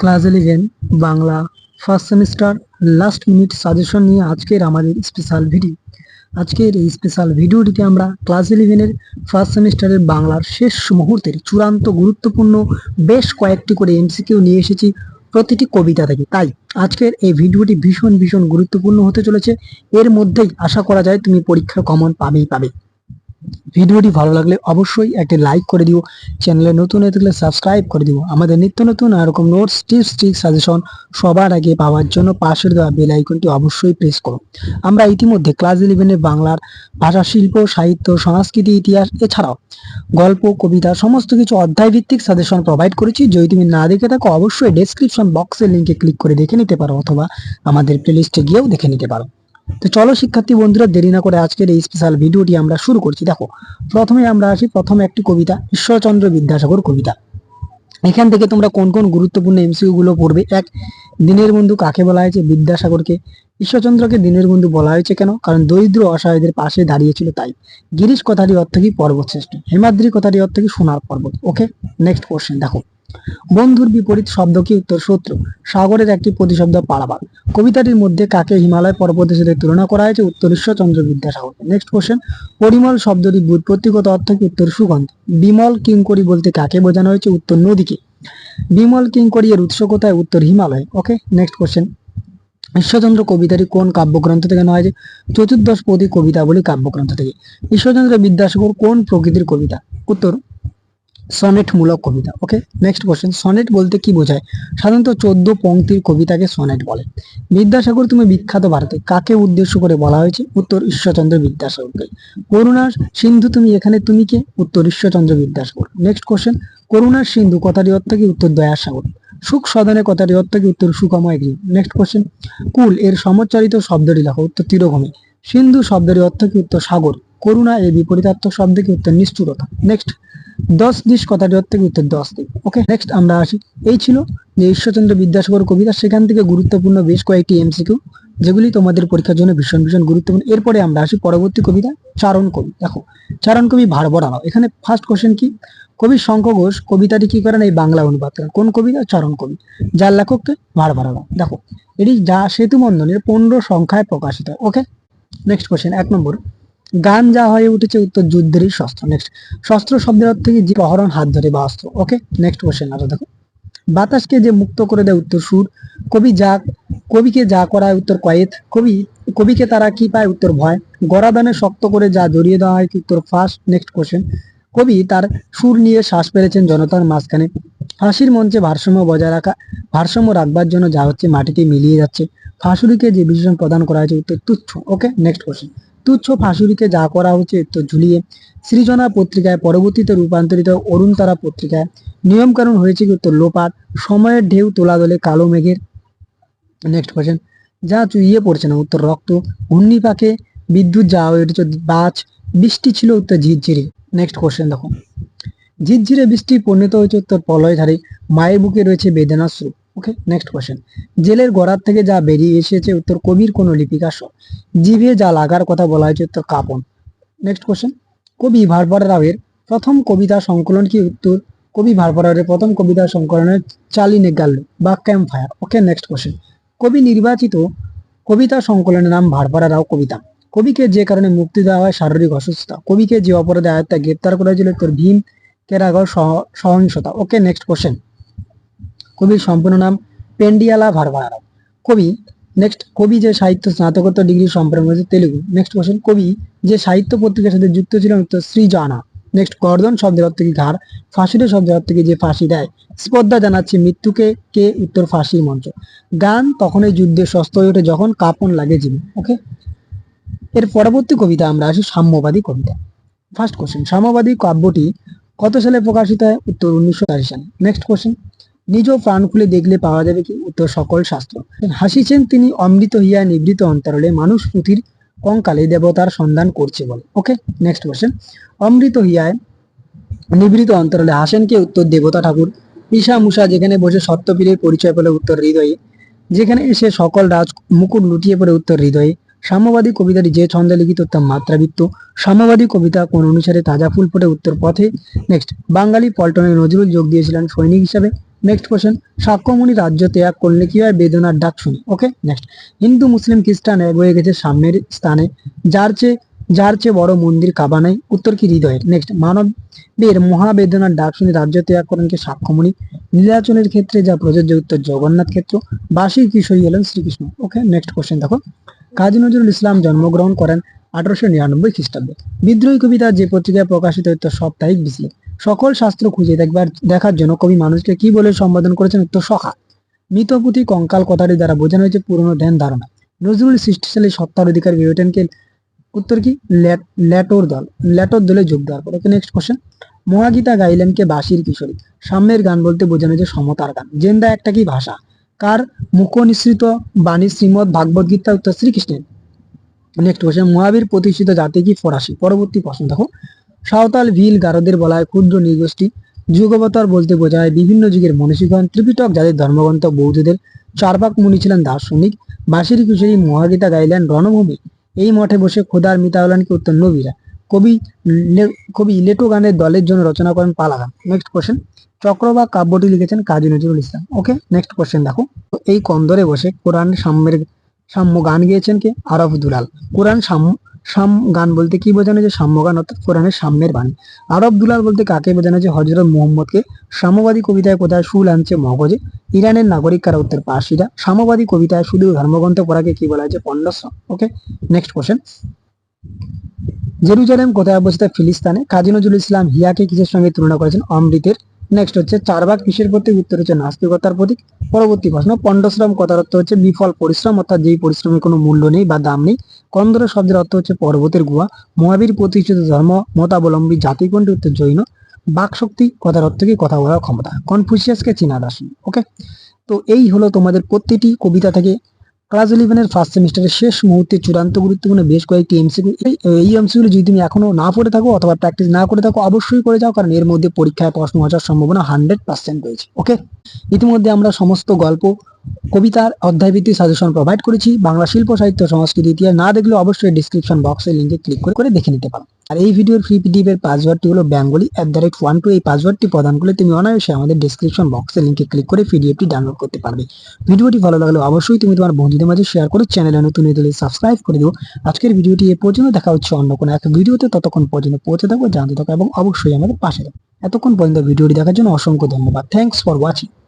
Class eleven, Bangla, first semester last minute suggestion নিয়ে আজকের আমাদের স্পেশাল ভিডিও আজকের এই স্পেশাল ভিডিওটিতে আমরা ক্লাস ইলেভেনের ফার্স্ট সেমিস্টারের বাংলার শেষ মুহূর্তের চূড়ান্ত গুরুত্বপূর্ণ বেশ কয়েকটি করে এমসিকিউ নিয়ে এসেছি, প্রতিটি কবিতা থেকে। তাই আজকের এই ভিডিওটি ভীষণ ভীষণ গুরুত্বপূর্ণ হতে চলেছে। এর মধ্যেই আশা করা যায় তুমি পরীক্ষার কমন পাবেই পাবে। ভিডিওটি ভালো লাগলে অবশ্যই একটি লাইক করে দিও চ্যানেলে নতুন হয়ে থাকলে সাবস্ক্রাইব করে দিও। আমাদের নিত্য নতুন এরকম নোটস টিপস ট্রিক সাজেশন সবার আগে পাওয়ার জন্য পাশের দেওয়া বেল আইকনটি অবশ্যই প্রেস করো। আমরা ইতিমধ্যে ক্লাস ইলেভেনের বাংলার ভাষা, শিল্প, সাহিত্য, সংস্কৃতি, ইতিহাস এছাড়াও গল্প, কবিতা সমস্ত কিছু অধ্যায় ভিত্তিক সাজেশন প্রোভাইড করেছি। যদি তুমি না দেখে থাকো, অবশ্যই ডেসক্রিপশন বক্সের লিঙ্কে ক্লিক করে দেখে নিতে পারো, অথবা আমাদের প্লেলিস্টে গিয়েও দেখে নিতে পারো। তো চলো শিক্ষার্থী বন্ধুরা, দেরি না করে আজকের এই স্পেশাল ভিডিওটি আমরা শুরু করছি। দেখো, প্রথমে আমরা আসি, প্রথম একটি কবিতা, ঈশ্বরচন্দ্র বিদ্যাসাগর কবিতা। এখান থেকে তোমরা কোন কোন গুরুত্বপূর্ণ এমসিকিউ গুলো পড়বে, এক, দিনের বন্ধু কাকে বলা হয়েছে, বিদ্যাসাগরকে। ঈশ্বরচন্দ্রকে দিনের বন্ধু বলা হয়েছে কেন? কারণ দরিদ্র অসহায়দের পাশে দাঁড়িয়েছিল তাই। গিরিশ কথাটি অর্থ কি? পর্বত শ্রেষ্ঠ হেমাদ্রি কথাটি অর্থ কি? সোনার পর্বত। ওকে নেক্সট কোশ্চেন দেখো। বন্ধুর বিপরীত শব্দ কি? উত্তর শত্রু সাগরের একটি প্রতিশব্দ পারাবার। কবিতাটির মধ্যে কাকে হিমালয় পর্বতের সাথে তুলনা করা হয়েছে? উত্তর ঈশ্বরচন্দ্র বিদ্যাসাগর। নেক্সট কোশ্চেন পরিমল শব্দটি ব্যুৎপত্তিগত অর্থ কি? উত্তর সুগন্ধ। বিমল কিঙ্করি বলতে কাকে বোঝানো হয়েছে? উত্তর নদীকে। বিমল কিঙ্করি এর উৎস কোথায়? উত্তর Himalaya. Okay next question Ishwarchandra কবিতাটি কোন কাব্যগ্রন্থ থেকে নেওয়া হয়েছে? চতুর্দশ পদী কবিতাবলী কাব্যগ্রন্থ থেকে। ঈশ্বরচন্দ্র বিদ্যাসাগর কোন প্রকৃতির কবিতা? উত্তর সনেট মূলক কবিতা। ওকে নেক্সট কোশ্চেন সনেট বলতে কি বোঝায়? সাধারণত চোদ্দ পংক্তির কবিতাকে সনেট বলে। বিদ্যাসাগর তুমি বিখ্যাত ভারতে, কাকে উদ্দেশ্য করে বলা হয়েছে? উত্তর, ঈশ্বরচন্দ্র বিদ্যাসাগরকে। করুণার সিন্ধু তুমি এখানে, তুমি কে? উত্তর, ঈশ্বরচন্দ্র বিদ্যাসাগর। নেক্সট কোশ্চেন করুণার সিন্ধু কথাটি অর্থ কি? উত্তর, দয়াসাগর। সুখ সদনে কথাটি অর্থ কি উত্তর সুখময় গৃহ নেক্সট কোশ্চেন কুল এর সমচ্চারিত শব্দটি লেখো, উত্তর তীরভূমি সিন্ধু শব্দের অর্থকে উত্তর সাগর, করুণা এর বিপরীতার্থক শব্দ কি উত্তর নিষ্ঠুরতা। নেক্সট দশ দিশ কথাটি অর্থ কি উত্তর দশ দিক। ওকে নেক্সট আমরা আসি। এই ছিল যে ঈশ্বরচন্দ্র বিদ্যাসাগর কবিতা সেখান থেকে গুরুত্বপূর্ণ বেশ কয়েকটি এমসিকিউ যেগুলি তোমাদের পরীক্ষার জন্য ভীষণ ভীষণ গুরুত্বপূর্ণ। এরপরে আমরা আসি পরবর্তী কবিতা, চারণ কবি। দেখো, চারণ কবি ভার বরানো এখানে ফার্স্ট কোশ্চেন কি? কবি শঙ্খ ঘোষ কবিতাটি কি করেন? এই বাংলা অনুবাদ করেন। কোন কবিতা চারণ কবি। যার লেখককে ভার বরানো দেখো, এটি যা সেতু মন্দনের পনেরো সংখ্যায় প্রকাশিত। ওকে নেক্সট কোশ্চেন এক নম্বর। গান যা হয়ে উঠেছে উত্তর যুদ্ধেরই শস্ত্র। নেক্সট শস্ত্র শব্দের অর্থ কি? যে প্রহরণ হাত ধরে বা অস্ত্র। ওকে নেক্সট কোশ্চেন আরও দেখো। বাতাসকে যে মুক্ত করে দেয় উত্তর সুর, কবি যা, কবিকে যা করায় উত্তর কয়েত কবি, কবিকে তারা কি পায় উত্তর ভয়, গরাদানে শক্ত করে যা জড়িয়ে দেওয়া হয় উত্তর ফাঁস নেক্সট কোশ্চেন কবি তার সুর নিয়ে শ্বাস পেরেছেন জনতার মাঝখানে। ফাঁসির মঞ্চে ভারসাম্য বজায় রাখা, ভারসাম্য রাখবার জন্য যা হচ্ছে মাটিতে মিলিয়ে যাচ্ছে। ফাঁসুরিকে যে বিশেষণ প্রদান করা হয়েছে উত্তর তুচ্ছ। ওকে নেক্সট কোশ্চেন তুচ্ছ ফাঁসুরিকে যা করা হচ্ছে তো ঝুলিয়ে সৃজনা পত্রিকায় পরবর্তীতে রূপান্তরিত অরুণ তারা পত্রিকায়। নিয়মকানুন হয়েছে কি লোপাট, সময়ের ঢেউ তোলা দলে কালো মেঘের। নেক্সট কোয়েশ্চেন যা চুইয়ে পড়ছে না উত্তর রক্ত ঘূর্ণি পাকে বিদ্যুৎ যা হয়ে উঠেছে বৃষ্টি ছিল উত্তর ঝিরঝিরে। নেক্সট কোশ্চেন দেখো। ঝিরঝিরে বৃষ্টি পরিণত হয়েছে উত্তর প্রলয়ধারে, মায়ের বুকে রয়েছে বেদনা স্রোত। ওকে নেক্সট কোশ্চেন জেলের গড়ার থেকে যা বেরিয়ে এসেছে উত্তর কবির কোন লিপিকা স্বর জিভে যা লাগার কথা বলা হয়েছে উত্তর কাপন। নেক্সট কোশ্চেন কবি ভারপাড়া রাওয়ের প্রথম কবিতা সংকলন কি উত্তর? কবি ভারপাড়ারের প্রথম কবিতা সংকলনের চালিনে গাল বা camp fire okay next question কবি নির্বাচিত কবিতা সংকলনের নাম ভারপাড়া রাও কবিতা। কবিকে যে কারণে মুক্তি দেওয়া হয় শারীরিক অসুস্থতা। কবিকে যে অপরাধে আয়ত্তা গ্রেপ্তার করা হয়েছিল উত্তর ভীম কেরাগর সহ- সহিংসতা। ওকে নেক্সট কোশ্চেন কবির সম্পূর্ণ নাম পেন্ডিয়ালা ভারভারারাও কবি নেক্সট কবি যে সাহিত্য স্নাতকোত্তর ডিগ্রি সম্পন্ন করেছে তেলুগু। নেক্সট কোশ্চেন কবি যে সাহিত্য পত্রিকার সাথে যুক্ত ছিলেন উত্তর সৃজনা নেক্সট গর্দন শব্দের অর্থ কি ঘাড়? ফাঁসিরে শব্দের অর্থ কি যে ফাঁসি দেয়? স্পর্ধা জানাচ্ছে মৃত্যুকে কে উত্তর ফাঁসির মঞ্চ? গান তখনই যুদ্ধে সস্ত হয়ে ওঠে যখন কাপন লাগে জীবন। ওকে এর পরবর্তী কবিতা আমরা আসি সাম্যবাদী কবিতা। ফার্স্ট কোশ্চেন সাম্যবাদী কাব্যটি কত সালে প্রকাশিত হয়? উত্তর উনিশশো সালে। নেক্সট কোশ্চেন নিজ প্রাণ খুলে দেখলে পাওয়া যাবে কি উত্তর সকল শাস্ত্র। হাসিছেন তিনি অমৃত হিয়া নিবৃত অন্তরালে মানুষ পুঁথির কঙ্কালে দেবতার সন্ধান করছে বলে। ওকে নেক্সট কোশ্চেন অমৃত হিয়ায় নিবৃত অন্তরালে হাসেন কে? উত্তর দেবতা ঠাকুর। ঈশা, মুষা যেখানে বসে সত্যপীরের পরিচয় পেলে উত্তর হৃদয়ে। যেখানে এসে সকল রাজ মুকুট লুটিয়ে পড়ে উত্তর হৃদয়ে। সাম্যবাদী কবিতাটি যে ছন্দে লিখিত তার মাত্রাবৃত্ত। সাম্যবাদী কবিতা কোন অনুসারে তাজা ফুল ফোটে উত্তর পথে। নেক্সট বাঙালি পল্টনে নজরুল যোগ দিয়েছিলেন সৈনিক হিসাবে। নেক্সট কোশ্চেন সাক্ষ্যমণি রাজ্য ত্যাগ করলে কি হয় বেদনার ডাক শুনি? ওকে নেক্সট হিন্দু, মুসলিম, খ্রিস্টান এক হয়ে গেছে সামনের স্থানে। যার চেয়ে যার চেয়ে বড় মন্দির কাবা নাই উত্তর কি হৃদয়ের? নেক্সট মানবের মহাবেদনার ডাক শুনে রাজ্য ত্যাগ করেন কি সাক্ষ্যমণি? নীলাচলের ক্ষেত্রে যা প্রযোজ্য উত্তর জগন্নাথ ক্ষেত্র। বাসির কিশোরী হলেন শ্রীকৃষ্ণ? ওকে নেক্সট কোশ্চেন দেখো। কাজী নজরুল ইসলাম জন্মগ্রহণ করেন আঠারোশো নিরানব্বই খ্রিস্টাব্দে। বিদ্রোহী কবিতা যে পত্রিকায় প্রকাশিত হতো সাপ্তাহিক বিশ্লেষ সকল শাস্ত্র খুঁজে দেখবার দেখার জন্য কবি মানুষকে কি বলে সম্বোধন করেছেন উত্তর সখা মৃতপুতি কঙ্কাল কথাটি দ্বারা বোঝানো হয়েছে পুরনো ধ্যান ধারণা। নজরুল সৃষ্টিশালী সত্তার অধিকার বিবেচনকে উত্তর কি? ল্যাটোর দল। ল্যাটোর দলে যোগ দেওয়ার পর। ওকে নেক্সট কোশ্চেন মহাগীতা গাইলেন কে বাসির কিশোরী। সাম্যের গান বলতে বোঝানো যে সমতার গান। জেন্দা একটা কি ভাষা? কার মুখ নিঃসৃত বাণী শ্রীমদ ভাগবত গীতা উত্তর শ্রীকৃষ্ণের? নেক্সট কোশ্চেন মহাবীর প্রতিষ্ঠিত জাতি কি ফরাসি? পরবর্তী প্রশ্ন দেখো। সাঁওতাল ভিল গারদের বলা হয় ক্ষুদ্র নৃগোষ্ঠী, যুগবতর বলতে বোঝায় বিভিন্ন যুগের মনীষীগণ, ত্রিপিটক যাদের ধর্মগ্রন্থ বৌদ্ধদের চারপাক মুনি ছিলেন দার্শনিক। বাসির কিশোরী মহাগীতা গাইলেন রণভূমি। এই মঠে বসে খোদার মিতা হলেন কি উত্তর নবীরা কবি কবি লেটো গানের দলের জন্য রচনা করেন পালা গান নেক্সট কোশ্চেন চক্রবাক কাব্যটি লিখেছেন Kazi Nazrul Islam. Okay next question দেখো। এই কন্দরে বসে কোরআন সাম্যের, সাম্য গান গেয়েছেন কে? আরফ দুলাল। কোরআন সাম্য সাম গান বলতে কি বোঝানো? যে সাম্য গান অর্থাৎ কোরআনের সাম্যের বাণী। আরব দুলাল বলতে কাকে বোঝানো যে হজরত মোহাম্মদকে। সাম্যবাদী কবিতায় কোথায় সুল আনছে মগজে? ইরানের নাগরিক কারা উত্তর পাশিরা। সাম্যবাদী কবিতায় শুধু ধর্মগ্রন্থ পড়াকে কি বলা হয়েছে? পণ্ডশ্রম ওকে নেক্সট কোশ্চেন জেরুজালেম কোথায় অবস্থিত? ফিলিস্তানে। কাজী নজরুল ইসলাম হিয়াকে কিসের সঙ্গে তুলনা করেছেন? অমৃতের। নেক্সট হচ্ছে চারবাগ কিসের প্রতীক উত্তর হচ্ছে নাস্তিকতার প্রতীক। পরবর্তী প্রশ্ন, পণ্ডশ্রম কথার অর্থ হচ্ছে বিফল পরিশ্রম, অর্থাৎ যেই পরিশ্রমের কোনো মূল্য নেই বা দাম নেই। কন্দর শব্দের অর্থ হচ্ছে পর্বতের গুহা। মহাবীর প্রতিষ্ঠিত ধর্ম, মতাবলম্বী জাতি কোনটি উত্তর জৈন বাকশক্তি কথার অর্থ কি? কথা বলার ক্ষমতা। কনফুসিয়াসকে চীনা দার্শনিক ওকে তো এই হলো তোমাদের প্রতিটি কবিতা থেকে ক্লাস ইলেভেনের ফার্স্ট সেমিস্টারের শেষ মুহূর্তে চূড়ান্ত গুরুত্বপূর্ণ বেশ কয়েকটি এমসিকিউ এই এমসিকিউ যদি তুমি এখনও না পড়ে থাকো অথবা প্র্যাকটিস না করে থাকো, অবশ্যই করে যাও, কারণ এর মধ্যে পরীক্ষায় প্রশ্ন আসার সম্ভাবনা হান্ড্রেড পার্সেন্ট রয়েছে। ওকে ইতিমধ্যে আমরা সমস্ত গল্প কবিতার অধ্যায়ভিত্তিক সাজেশন প্রোভাইড করেছি। বাংলা শিল্প, সাহিত্য, সংস্কৃতি ইতিহাস না দেখলে অবশ্যই ডিসক্রিপশন বক্সের লিঙ্কে ক্লিক করে করে দেখে নিতে পারো। আর এই ভিডিওর ফ্রি পিডিএফ এর পাসওয়ার্ডটি হলো Bengali at the rate one two এই পাসওয়ার্ডটি প্রদান করলে তুমি অনায়াসে আমাদের ডিসক্রিপশন বক্সের লিঙ্কে ক্লিক করে পিডিএফটি ডাউনলোড করতে পারবে। ভিডিওটি ভালো লাগলে অবশ্যই তুমি তোমার বন্ধুদের মাঝে শেয়ার করে চ্যানেলে নতুন হলে সাবস্ক্রাইব করে দিও। আজকের ভিডিওটি এ পর্যন্ত দেখা হচ্ছে অন্য কোনো এক ভিডিওতে ততক্ষণ পর্যন্ত পৌঁছে থাকো, জানতে থাকো এবং অবশ্যই আমাদের পাশে থাকো। এতক্ষণ পর্যন্ত ভিডিওটি দেখার জন্য অসংখ্য ধন্যবাদ। Thanks for watching